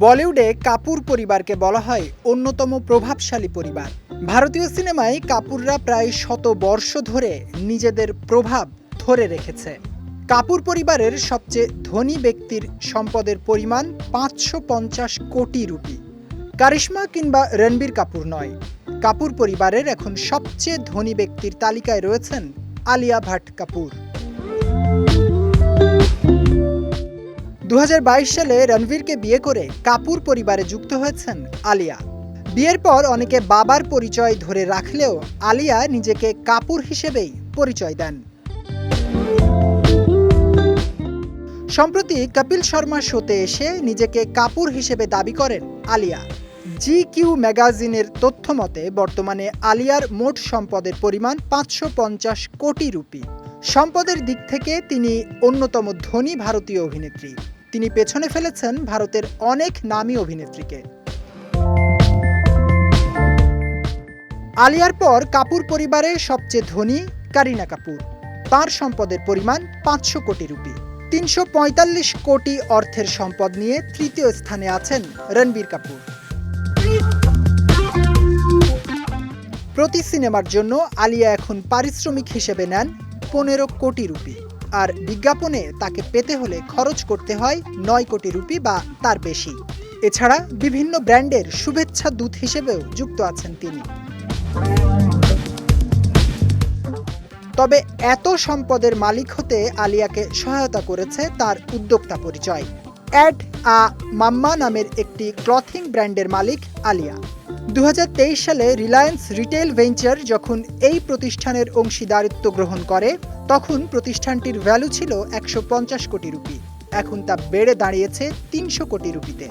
বলিউডে কাপুর পরিবারকে বলা হয় অন্যতম প্রভাবশালী পরিবার। ভারতীয় সিনেমায় কাপুররা প্রায় শত বর্ষ ধরে নিজেদের প্রভাব ধরে রেখেছে। কাপুর পরিবারের সবচেয়ে ধনী ব্যক্তির সম্পদের পরিমাণ পাঁচশো পঞ্চাশ কোটি রুপি। কারিশ্মা কিংবা রণবীর কাপুর নয়। কাপুর পরিবারের এখন সবচেয়ে ধনী ব্যক্তির তালিকায় রয়েছেন আলিয়া ভাট কাপুর। সালে রণবীরকে বিয়ে করে কাপুর পরিবারে যুক্ত হয়েছেন আলিয়া। বিয়ের পর অনেকে বাবার পরিচয় ধরে রাখলেও আলিয়া নিজেকে কাপুর হিসেবেই পরিচয় দেন। সম্প্রতি কপিল শর্মা শোতে এসে নিজেকে কাপুর হিসেবে দাবি করেন আলিয়া। জি কিউ ম্যাগাজিনের তথ্য মতে, বর্তমানে আলিয়ার মোট সম্পদের পরিমাণ পাঁচশো পঞ্চাশ কোটি রুপি। সম্পদের দিক থেকে তিনি অন্যতম ধনী ভারতীয় অভিনেত্রী। তিনি পেছনে ফেলেছেন ভারতের অনেক নামী অভিনেত্রীকে। আলিয়ার পর কাপুর পরিবারে সবচেয়ে ধনী কারিনা কাপুর। তার সম্পদের পরিমাণ পাঁচশো কোটি রুপি। তিনশো পঁয়তাল্লিশ কোটি অর্থের সম্পদ নিয়ে তৃতীয় স্থানে আছেন রণবীর কাপুর। প্রতি সিনেমার জন্য আলিয়া এখন পারিশ্রমিক হিসেবে নেন পনেরো কোটি রুপি। আর বিজ্ঞাপনে তাকে পেতে হলে খরচ করতে হয় নয় কোটি রুপি বা তার বেশি। এছাড়া বিভিন্ন ব্র্যান্ডের শুভেচ্ছা দূত হিসেবেও যুক্ত আছেন তিনি। তবে এত সম্পদের মালিক হতে আলিয়াকে সহায়তা করেছে তার উদ্যোক্তা পরিচয়। অ্যাড আ মাম্মা নামের একটি ক্লথিং ব্র্যান্ডের মালিক আলিয়া। দু হাজার তেইশ সালে রিলায়েন্স রিটেল ভেঞ্চার যখন এই প্রতিষ্ঠানের অংশীদারিত্ব গ্রহণ করে তখন প্রতিষ্ঠানটির ভ্যালু ছিল একশো পঞ্চাশ কোটি রুপি। এখন তা বেড়ে দাঁড়িয়েছে তিনশো কোটি রুপিতে।